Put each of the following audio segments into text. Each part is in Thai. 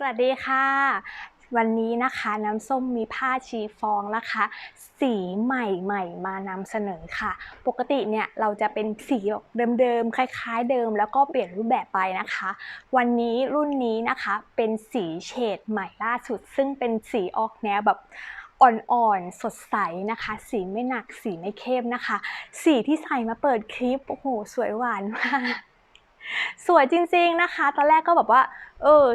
สวัสดีค่ะ วันนี้นะคะน้ำส้มมีผ้าชีฟองนะคะ สีใหม่ๆ มานำเสนอค่ะ ปกติเนี่ยเราจะเป็นสีแบบเดิมๆ คล้ายๆ เดิม แล้วก็เปลี่ยนรูปแบบไปนะคะ วันนี้รุ่นนี้นะคะเป็นสีเฉดใหม่ล่าสุด ซึ่งเป็นสีออกแนวแบบอ่อนๆ สดใสนะคะ สีไม่หนักสีไม่เข้มนะคะ สีที่ใส่มาเปิดคลิป โอ้โห สวยหวานมาก สวยจริงๆนะคะ ตอนแรกก็แบบว่า เออ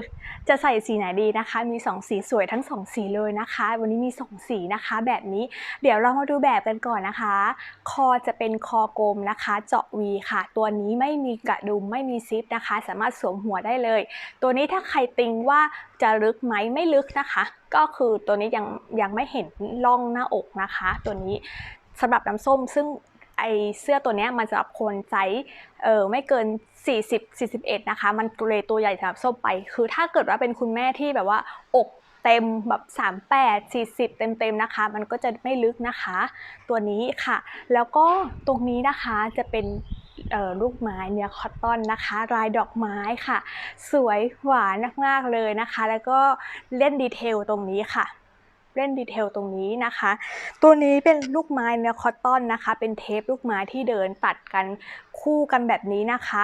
จะใส่สีไหนดีนะคะ มี 2 สีสวยทั้ง 2 สีเลยนะคะ วันนี้มี 2 สีนะคะ แบบนี้ เดี๋ยวเรามาดูแบบกันก่อนนะคะ คอจะเป็นคอกลมนะคะ เจาะ V ค่ะ ตัวนี้ไม่มีกระดุมไม่มีซิปนะคะ สามารถสวมหัวได้เลย ตัวนี้ถ้าใครติงว่าจะลึกไหมไม่ลึกนะคะ ก็คือตัวนี้ยังยังไม่เห็นร่องหน้าอกนะคะ ตัวนี้สำหรับน้ำส้มซึ่ง ไอเสื้อตัวนี้มันสำหรับคนไซส์เออไม่เกิน 40 41 นะคะ มันเลยตัวใหญ่สำหรับส้มไป คือถ้าเกิดว่าเป็นคุณแม่ที่แบบว่าอกเต็มแบบ 38 40 เต็มๆนะคะ มันก็จะไม่ลึกนะคะ ตัวนี้ค่ะ แล้วก็ตรงนี้นะคะจะเป็นลูกไม้เนื้อคอตตอนนะคะ ลายดอกไม้ค่ะ สวยหวานมากๆเลยนะคะ แล้วก็เล่นดีเทลตรงนี้ค่ะ เล่นดีเทลตรงนี้นะคะ ตัวนี้เป็นลูกไม้เนื้อคอตตอนนะคะ เป็นเทปลูกไม้ที่เดินตัดกันคู่กันแบบนี้นะคะ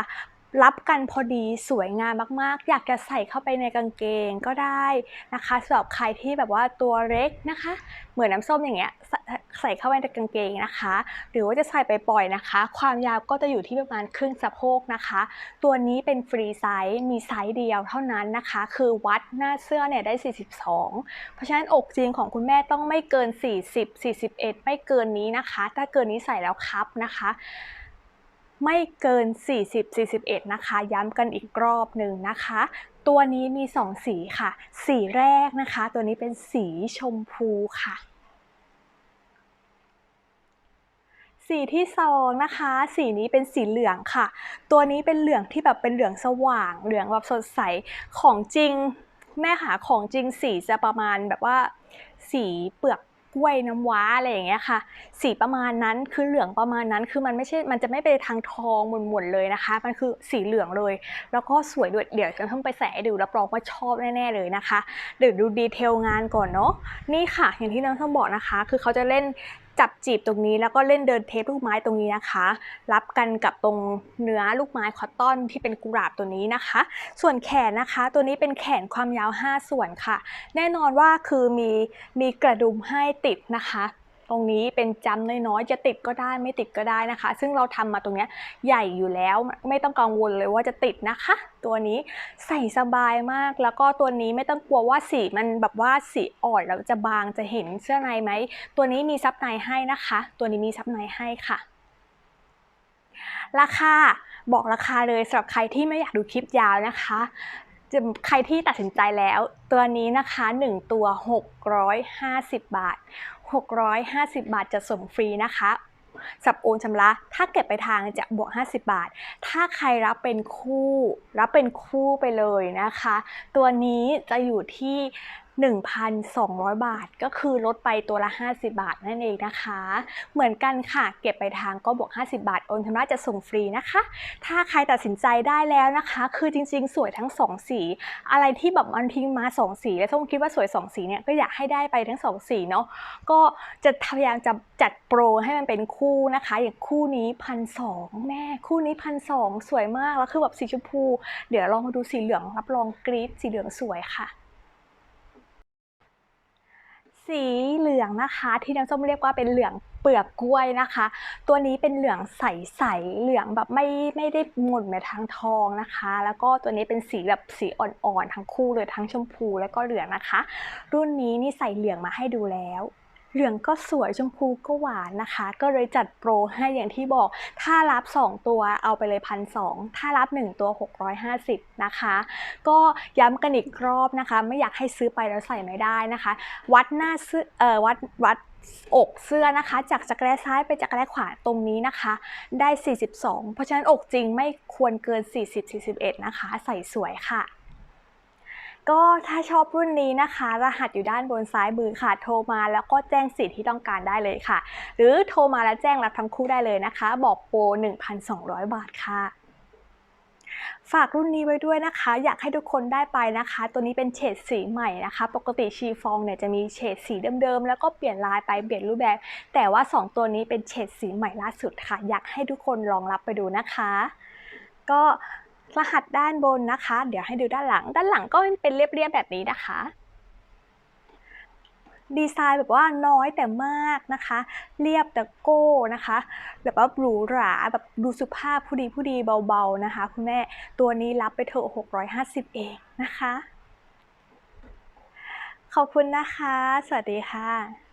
รับกันพอดีสวยงามมากๆ อยากจะใส่เข้าไปในกางเกงก็ได้นะคะสำหรับใครที่แบบว่าตัวเล็กนะคะ เหมือนน้ำส้มอย่างเงี้ยใส่ใส่เข้าไปในกางเกงนะคะ หรือว่าจะใส่ไปปล่อยนะคะ ความยาวก็จะอยู่ที่ประมาณครึ่งสะโพกนะคะ ตัวนี้เป็นฟรีไซส์มีไซส์เดียวเท่านั้นนะคะ คือวัดหน้าเสื้อเนี่ยได้ 42 เพราะฉะนั้นอกจริงของคุณแม่ต้องไม่เกิน 40 41 ไม่เกินนี้นะคะ ถ้าเกินนี้ใส่แล้วครับนะคะ ไม่เกิน 40 41 นะคะ ย้ำกันอีกรอบหนึ่งนะคะ ตัวนี้มี 2 สีค่ะ สีแรกนะคะ ตัวนี้เป็นสีชมพูค่ะ สีที่สองนะคะ สีนี้เป็นสีเหลืองค่ะ ตัวนี้เป็นเหลืองที่แบบเป็นเหลืองสว่าง เหลืองแบบสดใส ของจริงแม่หาของจริงสีจะประมาณแบบว่าสีเปลือก กล้วยน้ำว้าอะไรอย่างเงี้ยค่ะ สีประมาณนั้นคือเหลืองประมาณนั้นคือมันไม่ใช่มันจะไม่ไปทางทองหมุนๆเลยนะคะ มันคือสีเหลืองเลย แล้วก็สวยด้วยเดี๋ยวจะต้องไปใส่ให้ดูรับรองว่าชอบแน่ๆเลยนะคะเดี๋ยวดูดีเทลงานก่อนเนาะนี่ค่ะ อย่างที่น้องท่านบอกนะคะ คือเขาจะเล่น จับจีบตรงนี้แล้วก็เล่นเดินเทปลูกไม้ตรงนี้นะคะ รับกันกับตรงเนื้อลูกไม้คอตตอนที่เป็นกุหลาบตัวนี้นะคะ ส่วนแขนนะคะ ตัวนี้เป็นแขนความยาว 5 ส่วนค่ะ แน่นอนว่าคือมีมีกระดุมให้ติดนะคะ ตรงนี้เป็นจำน้อยๆจะติดก็ได้ไม่ติดก็ได้นะคะ ซึ่งเราทำมาตรงเนี้ยใหญ่อยู่แล้วไม่ต้องกังวลเลยว่าจะติดนะคะ ตัวนี้ใส่สบายมากแล้วก็ตัวนี้ไม่ต้องกลัวว่าสีมันแบบว่าสีอ่อนแล้วจะบางจะเห็นเสื้อในไหมตัวนี้มีซับในให้นะคะ ตัวนี้มีซับในให้ค่ะ ราคาบอกราคาเลยสำหรับใครที่ไม่อยากดูคลิปยาวนะคะ จะใครที่ตัดสินใจแล้ว ตัวนี้นะคะ 1 ตัว 650 บาท 650 บาทจะส่งฟรีนะคะสับโอนชำระ ถ้าเก็บไปทางจะบวก 50 บาท ถ้าใครรับเป็นคู่ รับเป็นคู่ไปเลยนะคะ ตัวนี้จะอยู่ที่ 1,200 บาท ก็คือลดไปตัวละ 50 บาทนั่นเองนะคะ เหมือนกันค่ะ เก็บไปทางก็บวก 50 บาท โอนชำระจะส่งฟรีนะคะ ถ้าใครตัดสินใจได้แล้วนะคะ คือจริงๆ สวยทั้ง 2 สี อะไรที่แบบมันทิ้งมา 2 สี แล้วส้มคิดว่าสวย 2 สีเนี่ยก็อยากให้ได้ไปทั้ง 2 สีเนาะ ก็จะพยายามจะจัดโปรให้มันเป็นคู่นะคะ อย่างคู่นี้พันสองแม่คู่นี้พันสองสวยมากแล้วคือแบบสีชมพู เดี๋ยวลองมาดูสีเหลืองรับรองกรี๊ดสีเหลืองสวยค่ะ สีเหลืองนะคะ ที่น้ำส้มเรียกว่าเป็นเหลืองเปลือกกล้วยนะคะ ตัวนี้เป็นเหลืองใสๆเหลืองแบบไม่ไม่ได้หม่นไปทางทองนะคะ แล้วก็ตัวนี้เป็นสีแบบสีอ่อนๆทั้งคู่เลยทั้งชมพูแล้วก็เหลืองนะคะ รุ่นนี้นี่ใส่เหลืองมาให้ดูแล้ว เหลืองก็สวยชมพูก็หวานนะคะ ก็เลยจัดโปรให้อย่างที่บอก ถ้ารับ 2 ตัวเอาไปเลยพันสถ้ารับ 1 ตัว 650 นะคะ ก็ย้ำกันอีกรอบนะคะ ไม่อยากให้ซื้อไปแล้วใส่ไม่ได้นะคะ วัดหน้าเสื้อเอ่อวัดวัดอกเสื้อนะคะ จากจักรแร้ซ้ายไปจักรแร้ขวาตรงนี้นะคะ ได้ 42 เพราะฉะนั้นอกจริงไม่ควรเกิน 40-41 นะคะ ใส่สวยค่ะ ก็ถ้าชอบรุ่นนี้นะคะ รหัสอยู่ด้านบนซ้ายมือค่ะ โทรมาแล้วก็แจ้งสิทธิ์ที่ต้องการได้เลยค่ะ หรือโทรมาแล้วแจ้งรับทั้งคู่ได้เลยนะคะ บอกโปร 1,200 บาทค่ะฝากรุ่นนี้ไว้ด้วยนะคะ อยากให้ทุกคนได้ไปนะคะ ตัวนี้เป็นเฉดสีใหม่นะคะ ปกติชีฟองเนี่ยจะมีเฉดสีเดิมๆ แล้วก็เปลี่ยนลายไปเปลี่ยนรูปแบบ แต่ว่า 2 ตัวนี้เป็นเฉดสีใหม่ล่าสุดค่ะ อยากให้ทุกคนลองรับไปดูนะคะ ก็ รหัสด้านบนนะคะ เดี๋ยวให้ดูด้านหลัง ด้านหลังก็เป็นเรียบๆแบบนี้นะคะ ดีไซน์แบบว่าน้อยแต่มากนะคะ เรียบแต่โก้นะคะ แบบว่าหรูหราแบบดูสุภาพผู้ดีผู้ดีเบาๆนะคะคุณแม่ตัวนี้รับไปเถอะ650 เองนะคะ ขอบคุณนะคะ สวัสดีค่ะ